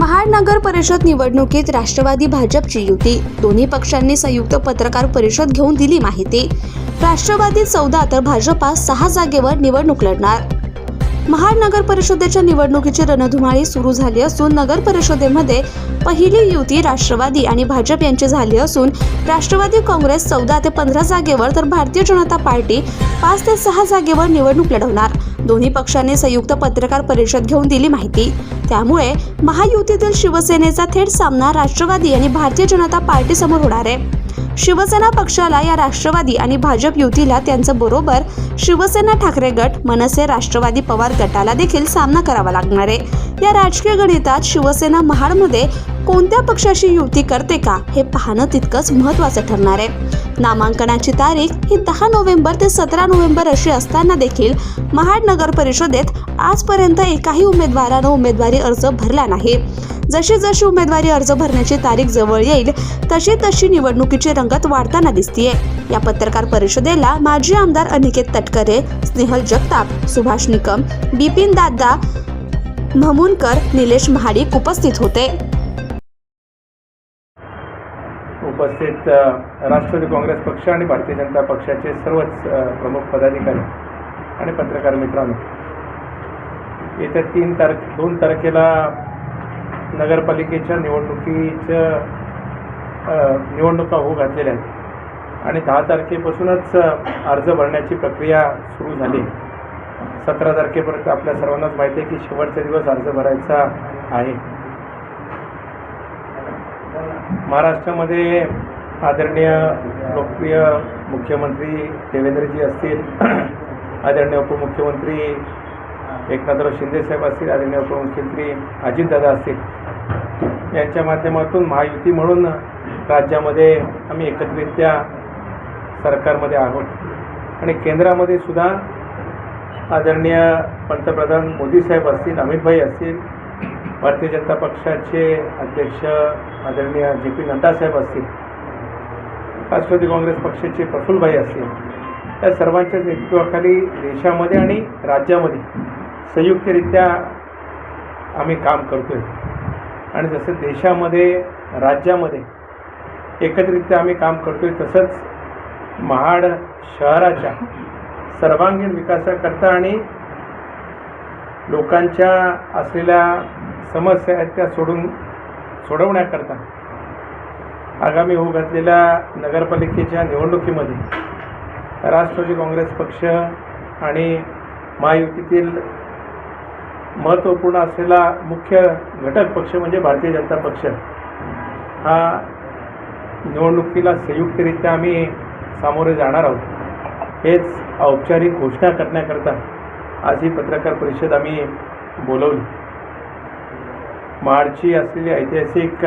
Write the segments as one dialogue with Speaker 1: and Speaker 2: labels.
Speaker 1: महाड नगर परिषद निवडणुकीत राष्ट्रवादी भाजपची युती. दोन्ही पक्षांनी संयुक्त पत्रकार परिषद घेऊन दिली माहिती. राष्ट्रवादी चौदा तर भाजपा सहा जागेवर निवडणूक लढणार. महाड नगर परिषदेच्या निवडणुकीची रणधुमाळी सुरू झाली असून नगर परिषदेमध्ये पहिली युती राष्ट्रवादी आणि भाजप यांची झाली असून राष्ट्रवादी काँग्रेस चौदा ते पंधरा जागेवर तर भारतीय जनता पार्टी पाच ते सहा जागेवर निवडणूक लढवणार. दोन्ही पक्षांनी संयुक्त पत्रकार परिषद घेऊन दिली माहिती. त्यामुळे महायुतीतील शिवसेनेचा थेट सामना राष्ट्रवादी आणि भारतीय जनता पार्टी समोर होणार आहे. शिवसेना पक्षाला या राष्ट्रवादी आणि भाजप युतीला त्यांचं बरोबर शिवसेना ठाकरे गट मनसे राष्ट्रवादी पवार गटाला देखील सामना करावा लागणार आहे. या राजकीय गणितात शिवसेना महाडमध्ये कोणत्या पक्षाशी युती करते का हे पाहणं तितकंच महत्त्वाचं ठरणार आहे. नामांकनाची तारीख ही दहा नोव्हेंबर ते सतरा नोव्हेंबर अशी असताना देखील महाड नगर परिषदेत आजपर्यंत एकाही उमेदवारानं उमेदवारी अर्ज भरला नाही. जशी जशी उमेदवारी अर्ज भरण्याची तारीख जवळ येईल तशी तशी निवडणुकीची रंगत वाढताना दिसतीये. या पत्रकार परिषदेला माजी आमदार अनिकेत तटकरे स्नेहल जगताप सुभाष निकम बिपिन दादा म्हमुनकर निलेश महाडिक उपस्थित होते.
Speaker 2: उपस्थित राष्ट्रवादी काँग्रेस पक्ष आणि भारतीय जनता पक्षाचे सर्वच प्रमुख पदाधिकारी आणि पत्रकार मित्रांनो. येत्या तीन तारख दोन तारखेला नगरपालिकेच्या निवडणुकीच्या निवडणुका होऊ घातलेल्या आहेत. आणि दहा तारखेपासूनच अर्ज भरण्याची प्रक्रिया सुरू झाली. सतरा तारखेपर्यंत आपल्या सर्वांनाच माहिती आहे की शेवटचा दिवस अर्ज भरायचा आहे. महाराष्ट्रामध्ये आदरणीय लोकप्रिय मुख्यमंत्री देवेंद्रजी असतील आदरणीय उपमुख्यमंत्री एकनाथराव शिंदेसाहेब असतील आदरणीय उपमुख्यमंत्री अजितदादा असतील यांच्या माध्यमातून महायुती म्हणून राज्यामध्ये आम्ही एकत्रित्या सरकारमध्ये आहोत. आणि केंद्रामध्ये सुद्धा आदरणीय पंतप्रधान मोदी साहेब असतील अमितभाई असतील भारतीय जनता पक्षाचे अध्यक्ष आदरणीय जे पी नड्डासाहेब असतील राष्ट्रवादी काँग्रेस पक्षाचे प्रफुल्लभाई असतील या सर्वांच्या नेतृत्वाखाली देशामध्ये आणि राज्यामध्ये संयुक्तरित्या आम्ही काम करतो आहे आणि जसं देशामध्ये राज्यामध्ये एकत्रित्या आम्ही काम करतो आहे तसंच महाड शहराच्या सर्वांगीण विकासाकरता आणि लोकांच्या असलेल्या समस्या आहेत त्या सोडून सोडवण्याकरता आगामी होऊ घातलेल्या नगरपालिकेच्या निवडणुकीमध्ये राष्ट्रवादी काँग्रेस पक्ष आणि महायुतीतील महत्त्वपूर्ण असलेला मुख्य घटक पक्ष म्हणजे भारतीय जनता पक्ष हा निवडणुकीला संयुक्तरित्या आम्ही सामोरे जाणार आहोत. हेच औपचारिक घोषणा करण्याकरता आज ही पत्रकार परिषद आम्ही बोलवली. माळची असलेली ऐतिहासिक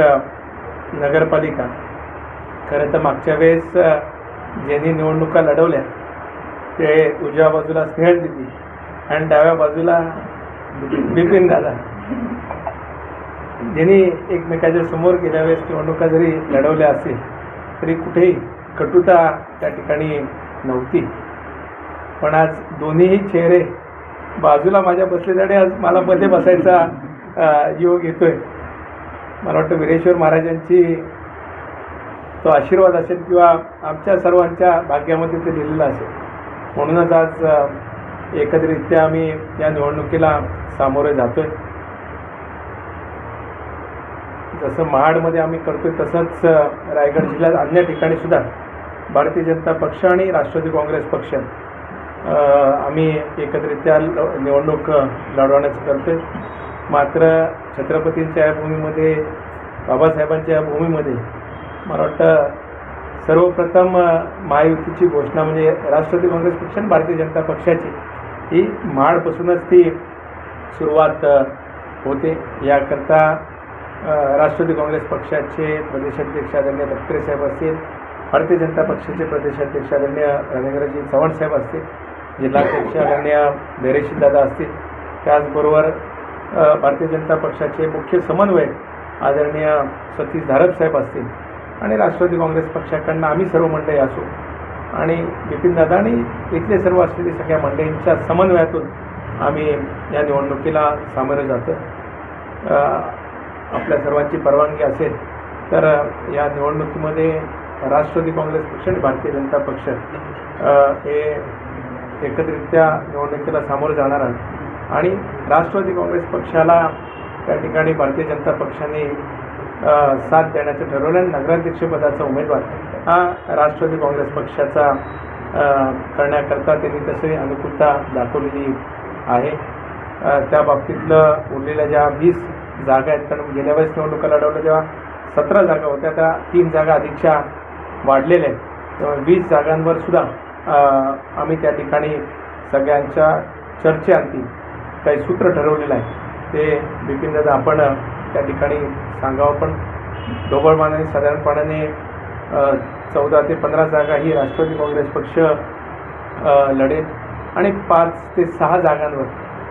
Speaker 2: नगरपालिका. खरं तर मागच्या वेळेस ज्यांनी निवडणुका लढवल्या ते उजव्या बाजूला स्नेहल दिली आणि डाव्या बाजूला बिपिन दादा. ज्यांनी एकमेकाच्या समोर गेल्या वेळेस निवडणुका जरी लढवल्या असेल तरी कुठेही कटुता त्या ठिकाणी नव्हती. पण आज दोन्हीही चेहरे बाजूला माझ्या बसलेल्याने आज मला मध्ये बसायचा योग येतो आहे मला वाटतं वीरेश्वर महाराजांची तो आशीर्वाद असेल किंवा आमच्या सर्वांच्या भाग्यामध्ये ते लिहिलेलं असेल. म्हणूनच आज एकत्रित्या आम्ही या निवडणुकीला सामोरे जातो आहे जसं महाडमध्ये आम्ही करतो आहे तसंच रायगड जिल्ह्यात अन्य ठिकाणी सुद्धा भारतीय जनता पक्ष आणि राष्ट्रवादी काँग्रेस पक्ष आम्ही एकत्रित्या निवडणूक अ, लढवण्याचं करतोय. मात्र छत्रपतींच्या या भूमीमध्ये बाबासाहेबांच्या या भूमीमध्ये मला वाटतं सर्वप्रथम महायुतीची घोषणा म्हणजे राष्ट्रवादी काँग्रेस पक्ष आणि भारतीय जनता पक्षाची ही महाडपासूनच ती सुरुवात होते. याकरता राष्ट्रवादी काँग्रेस पक्षाचे प्रदेशाध्यक्ष आदरणीय तटकरे साहेब असतील भारतीय जनता पक्षाचे प्रदेशाध्यक्ष आदरणीय रवींद्रजी चव्हाण साहेब असतील जिल्हाध्यक्ष आदरणीय धैर्यशील दादा असतील त्याचबरोबर भारतीय जनता पक्षाचे मुख्य समन्वयक आदरणीय सतीश धारप साहेब असतील आणि राष्ट्रवादी काँग्रेस पक्षाकडनं आम्ही सर्व मंडळी असू. आणि बिपिनदादा आणि इथले सर्व असलेली सगळ्या मंडळींच्या समन्वयातून आम्ही या निवडणुकीला सामोरं जातो आपल्या सर्वांची परवानगी असेल तर या निवडणुकीमध्ये राष्ट्रवादी काँग्रेस पक्ष आणि भारतीय जनता पक्ष हे एकत्रित्या निवडणुकीला सामोरं जाणार आहे आणि राष्ट्रवादी काँग्रेस पक्षाला त्या ठिकाणी भारतीय जनता पक्षाने साथ देण्याचं ठरवलं आणि नगराध्यक्षपदाचा उमेदवार हा राष्ट्रवादी काँग्रेस पक्षाचा करण्याकरता त्यांनी तसे अनुकूलता दाखवलेली आहे. त्या बाबतीतलं उरलेल्या ज्या वीस जागा आहेत कारण गेल्या वेळेस निवडणुका लढवल्या तेव्हा सतरा जागा होत्या त्या तीन जागा अधिकच्या वाढलेल्या आहेत. तेव्हा वीस जागांवर सुद्धा आम्ही त्या ठिकाणी सगळ्यांच्या चर्चेअंती काही सूत्र ठरवलेलं आहे. ते बिपिनदादा आपण त्या ठिकाणी सांगावं पण. ढोबळमानाने साधारणपणाने चौदा ते पंधरा जागा ही राष्ट्रवादी काँग्रेस पक्ष लढेल. आणि पाच ते सहा जागांवर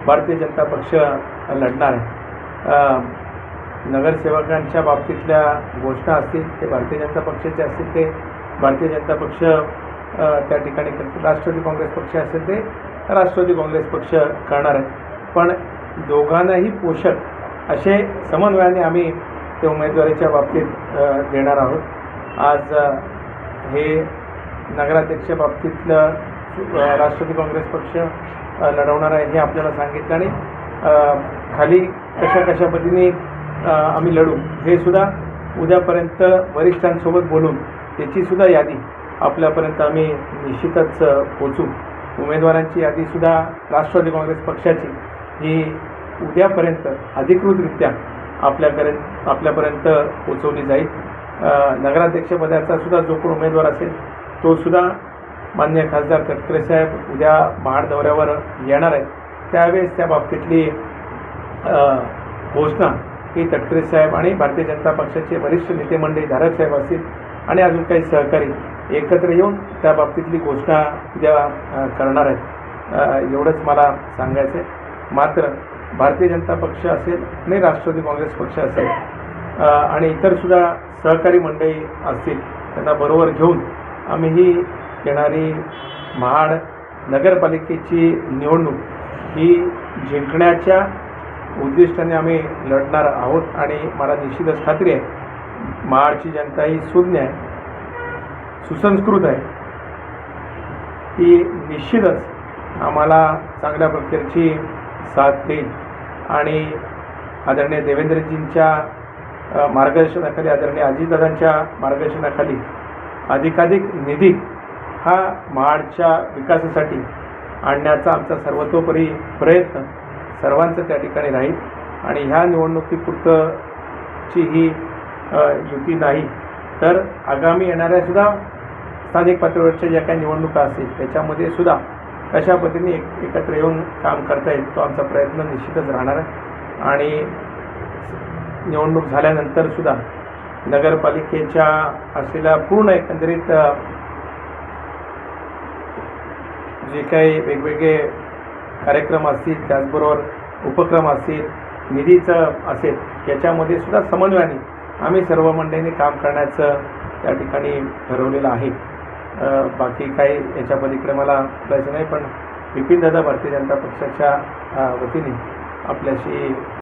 Speaker 2: भारतीय जनता पक्ष लढणार आहे. नगरसेवकांच्या बाबतीतल्या घोषणा असतील ते भारतीय जनता पक्षाचे असतील ते भारतीय जनता पक्ष त्या ठिकाणी करतील राष्ट्रवादी काँग्रेस पक्ष असेल ते राष्ट्रवादी काँग्रेस पक्ष करणार आहे. पण दोघांनाही पोषक असे समन्वयाने आम्ही ते उमेदवारीच्या बाबतीत देणार आहोत. आज हे नगराध्यक्ष बाबतीतलं राष्ट्रवादी काँग्रेस पक्ष लढवणार आहे हे आपल्याला सांगितलं आणि खाली कशा कशा पद्धतीने आम्ही लढू हे सुद्धा उद्यापर्यंत वरिष्ठांसोबत बोलून त्याचीसुद्धा यादी आपल्यापर्यंत आम्ही निश्चितच पोचू उमेदवारांची यादीसुद्धा राष्ट्रवादी काँग्रेस पक्षाची. ही उद्यापर्यंत अधिकृतरित्या आपल्यापर्यंत आपल्यापर्यंत पोचवली जाईल. नगराध्यक्षपदाचा सुद्धा जो कोण उमेदवार असेल तो सुद्धा मान्य खासदार तटकरे साहेब उद्या महाड दौऱ्यावर येणार आहेत. त्यावेळेस त्या बाबतीतली घोषणा ही तटकरे साहेब आणि भारतीय जनता पक्षाचे वरिष्ठ नेते मंडळी धारक साहेब असतील आणि अजून काही सहकारी एकत्र येऊन त्या बाबतीतली घोषणा उद्या करणार आहेत. एवढंच मला सांगायचं आहे मात्र भारतीय जनता पक्ष असेल आणि राष्ट्रवादी काँग्रेस पक्ष असेल आणि इतरसुद्धा सहकारी मंडळी असतील त्यांना बरोबर घेऊन आम्ही ही येणारी महाड नगरपालिकेची निवडणूक ही जिंकण्याच्या उद्दिष्टाने आम्ही लढणार आहोत आणि मला निश्चितच खात्री आहे महाडची जनता ही सुज्ञ आहे सुसंस्कृत आहे. ती निश्चितच आम्हाला चांगल्या प्रकारची साथ देईल आणि आदरणीय देवेंद्रजींच्या मार्गदर्शनाखाली आदरणीय अजितदादांच्या मार्गदर्शनाखाली अधिकाधिक निधी हा महाडच्या विकासासाठी आणण्याचा आमचा सर्वतोपरी प्रयत्न सर्वांचं त्या ठिकाणी राहील. आणि ह्या निवडणुकीपुरतंची ही युती नाही तर आगामी येणाऱ्यासुद्धा स्थानिक पातळीवरच्या ज्या काही निवडणुका असतील त्याच्यामध्ये सुद्धा अशा पद्धतीने एक एकत्र येऊन काम करता येईल तो आमचा प्रयत्न निश्चितच राहणार आहे. आणि निवडणूक झाल्यानंतर सुद्धा नगरपालिकेच्या असलेल्या पूर्ण एकंदरीत जे काही वेगवेगळे कार्यक्रम असतील त्याचबरोबर उपक्रम असतील निधीचं असेल याच्यामध्ये सुद्धा समन्वयाने आम्ही सर्व मंडळींनी काम करण्याचं त्या ठिकाणी ठरवलेलं आहे. बाकी काही याच्या पलीकडे मला बोलायचं नाही पण बिपिनदादा भारतीय जनता पक्षाच्या वतीने आपल्याशी